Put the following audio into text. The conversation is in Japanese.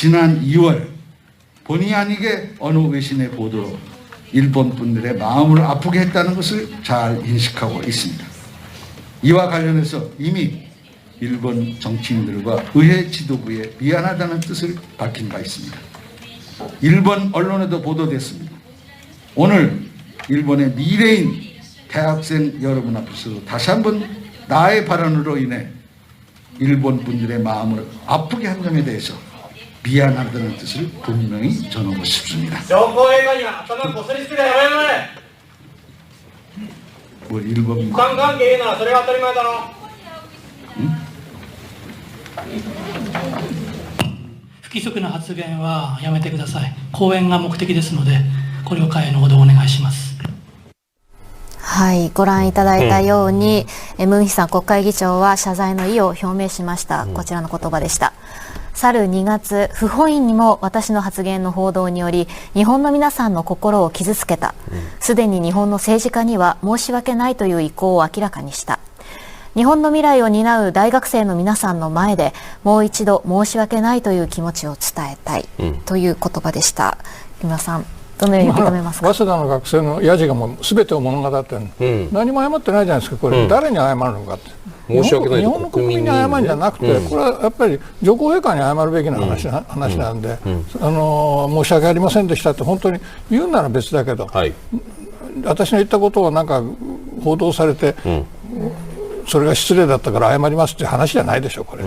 지난 2월 본의 아니게 어느 외신의 보도로 일본 분들의 마음을 아프게 했다는 것을 잘 인식하고 있습니다. 이와 관련해서 이미 일본 정치인들과 의회 지도부에 미안하다는 뜻을 밝힌 바 있습니다. 일본 언론에도 보도됐습니다. 오늘 일본의 미래인 대학생 여러분 앞에서도 다시 한번 나의 발언으로 인해 일본 분들의 마음을 아프게 한 점에 대해서 미안하다는 뜻을 분명히 전하고 싶습니다. 情報映画には頭こすりつけてやめろね 뭐 일본 負担関係いいならそれが当たり前だろ不規則な発言はやめてください。講演が目的ですので、ご了解のほどお願いします。はい、ご覧いただいたように、えムンヒさん国会議長は謝罪の意を表明しました。こちらの言葉でした。 去る2月、不本意にも私の発言の報道により、日本の皆さんの心を傷つけた。すでに日本の政治家には申し訳ないという意向を明らかにした。日本の未来を担う大学生の皆さんの前でもう一度申し訳ないという気持ちを伝えたい、という言葉でした。木村さん、どのように受け止めますか？早稲田の学生のヤジがもう全てを物語ってるの、うん。何も謝ってないじゃないですかこれ、うん。誰に謝るのかって。申し訳ないと日本の国民に謝るんじゃなくて、うん。これはやっぱり上皇陛下に謝るべきな話な,、話なんで、あの申し訳ありませんでしたって本当に言うなら別だけど、はい。私の言ったことをなんか報道されて、ん。それが失礼だったから謝りますっていう話じゃないでしょこれ。